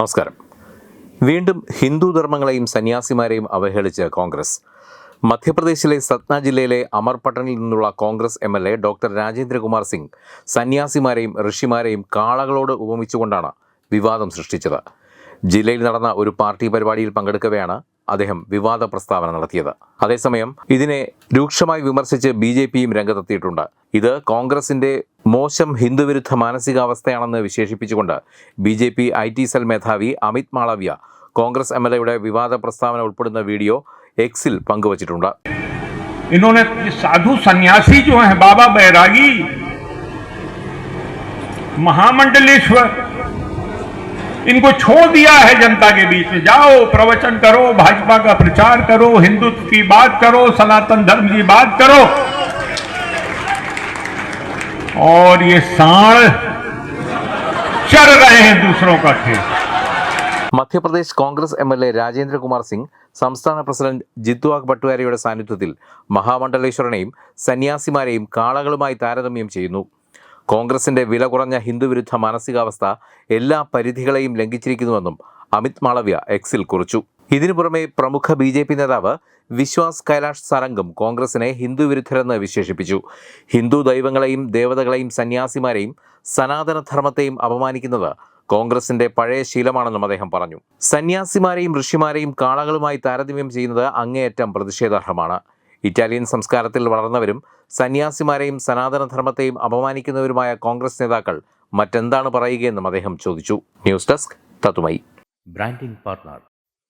നമസ്കാരം. വീണ്ടും ഹിന്ദു ധർമ്മങ്ങളെയും സന്യാസിമാരെയും അവഹേളിച്ച് കോൺഗ്രസ്. മധ്യപ്രദേശിലെ സത്ന ജില്ലയിലെ അമർപട്ടണിൽ നിന്നുള്ള Congress M L A doctor Rajendrakumar Singh സന്യാസിമാരെയും ഋഷിമാരെയും കാളകളോട് ഉപമിച്ചുകൊണ്ടാണ് വിവാദം സൃഷ്ടിച്ചത്. ജില്ലയിൽ നടന്ന ഒരു പാർട്ടി പരിപാടിയിൽ പങ്കെടുക്കവെയാണ് അദ്ദേഹം വിവാദ പ്രസ്താവന നടത്തിയത്. അതേസമയം ഇതിനെ രൂക്ഷമായി വിമർശിച്ച് ബി ജെ പിയും രംഗത്തെത്തിയിട്ടുണ്ട്. ഇത് കോൺഗ്രസിന്റെ മോശം ഹിന്ദുവിരുദ്ധ മാനസികാവസ്ഥയാണെന്ന് വിശേഷിപ്പിച്ചുകൊണ്ട് B J P I T cell മേധാവി Amit Malviya Congress M L എയുടെ വിവാദ പ്രസ്താവന ഉൾപ്പെടുന്ന വീഡിയോ എക്സിൽ പങ്കുവച്ചിട്ടുണ്ട് इन्होंने ये साधु सन्यासी जो हैं बाबा बैरागी महामंडलेश्वर इनको छोड़ दिया है जनता के बीच में जाओ प्रवचन करो भाजपा का प्रचार करो हिंदुत्व की बात करो सनातन धर्म की बात करो और ये साण चर रहे हैं दूसरों का खेल Madhya Pradesh Congress M L A Rajendra Kumar Singh സംസ്ഥാന പ്രസിഡന്റ് ജിത്തുവാഗ് ഭട്ടുവാരിയുടെ സാന്നിധ്യത്തിൽ മഹാമണ്ഡലേശ്വരനെയും സന്യാസിമാരെയും കാളകളുമായി താരതമ്യം ചെയ്യുന്നു കോൺഗ്രസിന്റെ വില കുറഞ്ഞ ഹിന്ദുവിരുദ്ധ മാനസികാവസ്ഥ എല്ലാ പരിധികളെയും ലംഘിച്ചിരിക്കുന്നുവെന്നും അമിത് മാളവ്യ എക്സിൽ കുറിച്ചു ഇതിനു പുറമെ പ്രമുഖ ബി ജെ പി നേതാവ് വിശ്വാസ് കൈലാഷ് സാരംഗും കോൺഗ്രസിനെ ഹിന്ദുവിരുദ്ധരെന്ന് വിശേഷിപ്പിച്ചു. ഹിന്ദു ദൈവങ്ങളെയും ദേവതകളെയും സന്യാസിമാരെയും സനാതനധർമ്മത്തെയും അപമാനിക്കുന്നത് കോൺഗ്രസിന്റെ പഴയ ശീലമാണെന്നും അദ്ദേഹം പറഞ്ഞു. സന്യാസിമാരെയും ഋഷിമാരെയും കാളകളുമായി താരതമ്യം ചെയ്യുന്നത് അങ്ങേയറ്റം പ്രതിഷേധാർഹമാണ്. ഇറ്റാലിയൻ സംസ്കാരത്തിൽ വളർന്നവരും സന്യാസിമാരെയും സനാതനധർമ്മത്തെയും അപമാനിക്കുന്നവരുമായ കോൺഗ്രസ് നേതാക്കൾ മറ്റെന്താണ് പറയുകയെന്നും അദ്ദേഹം ചോദിച്ചു. ന്യൂസ് ഡെസ്ക് തത്തുമൈ. Branding partner